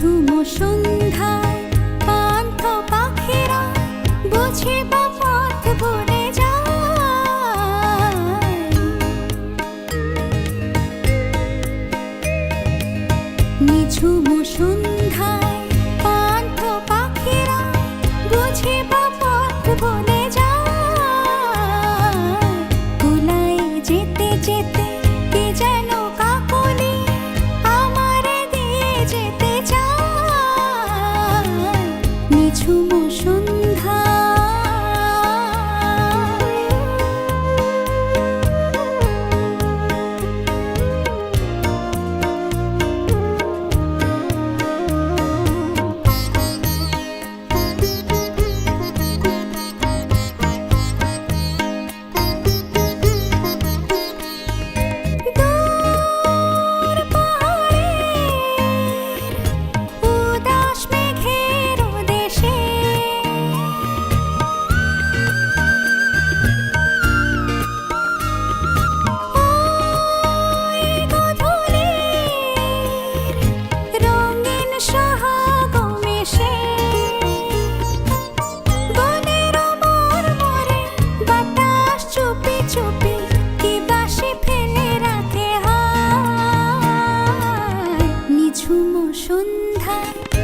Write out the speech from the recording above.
নিঝুম সন্ধ্যায় পান্থ পাখিরা বুঝে বা পথ যায়। সন্ধ্যায় পান্থ পাখিরা বুঝে বা পথ নিঝুম সন্ধ্যা রাখে হায় নিঝুম সন্ধ্যায়